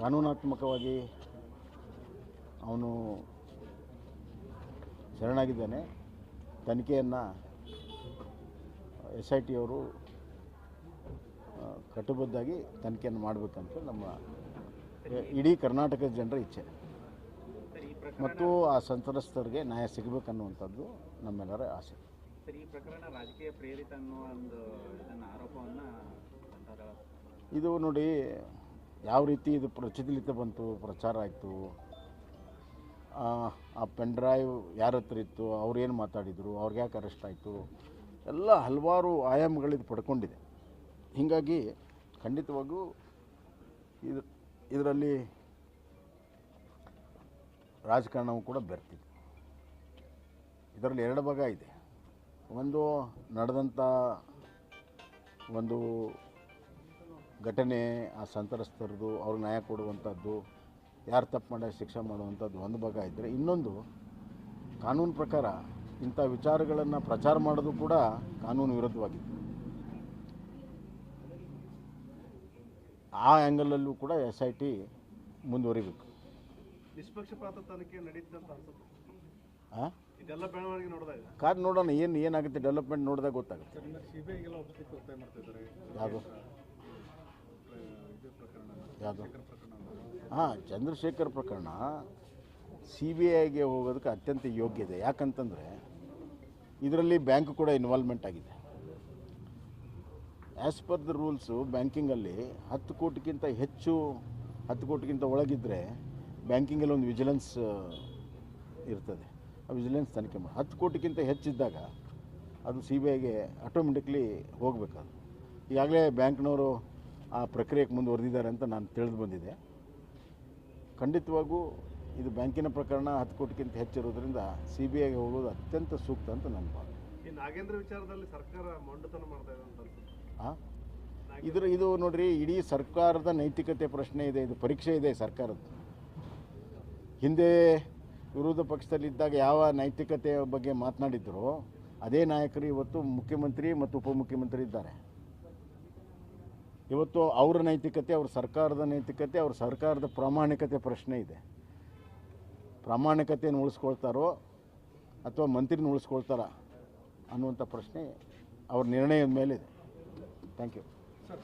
ಕಾನೂನಾತ್ಮಕವಾಗಿ ಅವನು ಶರಣಾಗಿದ್ದಾನೆ. ತನಿಖೆಯನ್ನು ಎಸ್ ಐ ಟಿ ಅವರು ಕಟ್ಟುಬದ್ದಾಗಿ ತನಿಖೆಯನ್ನು ಮಾಡಬೇಕಂತ ನಮ್ಮ ಇಡೀ ಕರ್ನಾಟಕದ ಜನರ ಇಚ್ಛೆ. ಮತ್ತು ಆ ಸಂತ್ರಸ್ತರಿಗೆ ನ್ಯಾಯ ಸಿಗಬೇಕನ್ನುವಂಥದ್ದು ನಮ್ಮೆಲ್ಲರ ಆಸೆ. ಈ ಪ್ರಕರಣ ರಾಜಕೀಯ ಪ್ರೇರಿತ ಅನ್ನೋ ಒಂದು ಇದನ್ನ ಆರೋಪವನ್ನ. ಇದು ನೋಡಿ ಯಾವ ರೀತಿ ಇದು ಪ್ರಚಲಿತ ಬಂತು, ಪ್ರಚಾರ ಆಯಿತು? ಆ ಪೆನ್ ಡ್ರೈವ್ ಯಾರ ಹತ್ರ ಇತ್ತು? ಅವ್ರು ಏನು ಮಾತಾಡಿದರು? ಅವ್ರಿಗೆ ಯಾಕೆ ಅರೆಸ್ಟ್ ಆಯಿತು? ಎಲ್ಲ ಹಲವಾರು ಆಯಾಮಗಳಿದು ಪಡ್ಕೊಂಡಿದೆ. ಹೀಗಾಗಿ ಖಂಡಿತವಾಗೂ ಇದು, ಇದರಲ್ಲಿ ರಾಜಕಾರಣವೂ ಕೂಡ ಬೆರ್ತಿದೆ. ಇದರಲ್ಲಿ ಎರಡು ಭಾಗ ಇದೆ. ಒಂದು ನಡೆದಂಥ ಒಂದು ಘಟನೆ ಆ ಸಂತ್ರಸ್ತರದ್ದು ಅವ್ರಿಗೆ ನ್ಯಾಯ ಕೊಡುವಂಥದ್ದು ಯಾರು ತಪ್ಪು ಮಾಡ ಶಿಕ್ಷೆ ಮಾಡುವಂಥದ್ದು ಒಂದು ಭಾಗ ಇದ್ದರೆ ಇನ್ನೊಂದು ಕಾನೂನು ಪ್ರಕಾರ ಇಂಥ ವಿಚಾರಗಳನ್ನು ಪ್ರಚಾರ ಮಾಡೋದು ಕೂಡ ಕಾನೂನು ವಿರುದ್ಧವಾಗಿತ್ತು. ಆ ಆ್ಯಂಗಲಲ್ಲೂ ಕೂಡ ಎಸ್ ಐ ಟಿ ಮುಂದುವರಿಬೇಕು. ನಿಷ್ಪಕ್ಷಪಾತ ತನಿಖೆ ಕಾದು ನೋಡೋಣ ಏನು ಏನಾಗುತ್ತೆ ಡೆವಲಪ್ಮೆಂಟ್ ನೋಡಿದಾಗ ಗೊತ್ತಾಗುತ್ತೆ. ಯಾವುದು? ಯಾವುದು? ಹಾಂ, ಚಂದ್ರಶೇಖರ್ ಪ್ರಕರಣ ಸಿ ಬಿ ಐಗೆ ಹೋಗೋದಕ್ಕೆ ಅತ್ಯಂತ ಯೋಗ್ಯ ಇದೆ. ಯಾಕಂತಂದರೆ ಇದರಲ್ಲಿ ಬ್ಯಾಂಕ್ ಕೂಡ ಇನ್ವಾಲ್ವ್ಮೆಂಟ್ ಆಗಿದೆ. ಆ್ಯಸ್ ಪರ್ ದ ರೂಲ್ಸು ಬ್ಯಾಂಕಿಂಗಲ್ಲಿ ಹತ್ತು ಕೋಟಿಗಿಂತ ಹೆಚ್ಚು, ಹತ್ತು ಕೋಟಿಗಿಂತ ಒಳಗಿದ್ದರೆ ಬ್ಯಾಂಕಿಂಗಲ್ಲಿ ಒಂದು ವಿಜಿಲೆನ್ಸ್ ಇರ್ತದೆ. ಆ ವಿಜಿಲೆನ್ಸ್ ತನಿಖೆ ಮಾಡಿ, ಹತ್ತು ಕೋಟಿಗಿಂತ ಹೆಚ್ಚಿದ್ದಾಗ ಅದು ಸಿ ಬಿ ಐಗೆ ಆಟೋಮೆಟಿಕ್ಲಿ ಹೋಗಬೇಕದು ಈಗಾಗಲೇ ಬ್ಯಾಂಕ್ನವರು ಆ ಪ್ರಕ್ರಿಯೆಗೆ ಮುಂದುವರೆದಿದ್ದಾರೆ ಅಂತ ನಾನು ತಿಳಿದು ಬಂದಿದೆ. ಖಂಡಿತವಾಗೂ ಇದು ಬ್ಯಾಂಕಿನ ಪ್ರಕರಣ ಹತ್ತು ಕೋಟಿಗಿಂತ ಹೆಚ್ಚಿರೋದ್ರಿಂದ ಸಿ ಬಿ ಐಗೆ ಹೋಗೋದು ಅತ್ಯಂತ ಸೂಕ್ತ ಅಂತ ನನ್ನ ಭಾವನೆ. ಈ ನಾಗೇಂದ್ರ ವಿಚಾರದಲ್ಲಿ ಸರ್ಕಾರ ಮೊಂಡುತನ ಮಾಡ್ತಾ ಇದೆ ಅಂತ ಅನ್ಸುತ್ತೆ. ಆ? ಇದ್ರ ಇದು ನೋಡ್ರಿ ಇಡೀ ಸರ್ಕಾರದ ನೈತಿಕತೆ ಪ್ರಶ್ನೆ ಇದೆ ಇದು ಪರೀಕ್ಷೆ ಇದೆ ಸರ್ಕಾರದ. ಹಿಂದೆ ವಿರೋಧ ಪಕ್ಷದಲ್ಲಿದ್ದಾಗ ಯಾವ ನೈತಿಕತೆಯ ಬಗ್ಗೆ ಮಾತನಾಡಿದ್ರು ಅದೇ ನಾಯಕರು ಇವತ್ತು ಮುಖ್ಯಮಂತ್ರಿ ಮತ್ತು ಉಪಮುಖ್ಯಮಂತ್ರಿ ಇದ್ದಾರೆ. ಇವತ್ತು ಅವರ ನೈತಿಕತೆ, ಅವ್ರ ಸರ್ಕಾರದ ನೈತಿಕತೆ, ಅವ್ರ ಸರ್ಕಾರದ ಪ್ರಾಮಾಣಿಕತೆ ಪ್ರಶ್ನೆ ಇದೆ. ಪ್ರಾಮಾಣಿಕತೆಯನ್ನು ಉಳಿಸ್ಕೊಳ್ತಾರೋ ಅಥವಾ ಮಂತ್ರಿನ ಉಳಿಸ್ಕೊಳ್ತಾರ ಅನ್ನುವಂಥ ಪ್ರಶ್ನೆ ಅವ್ರ ನಿರ್ಣಯದ ಮೇಲೆ ಇದೆ ಥ್ಯಾಂಕ್ ಯು ಸರ್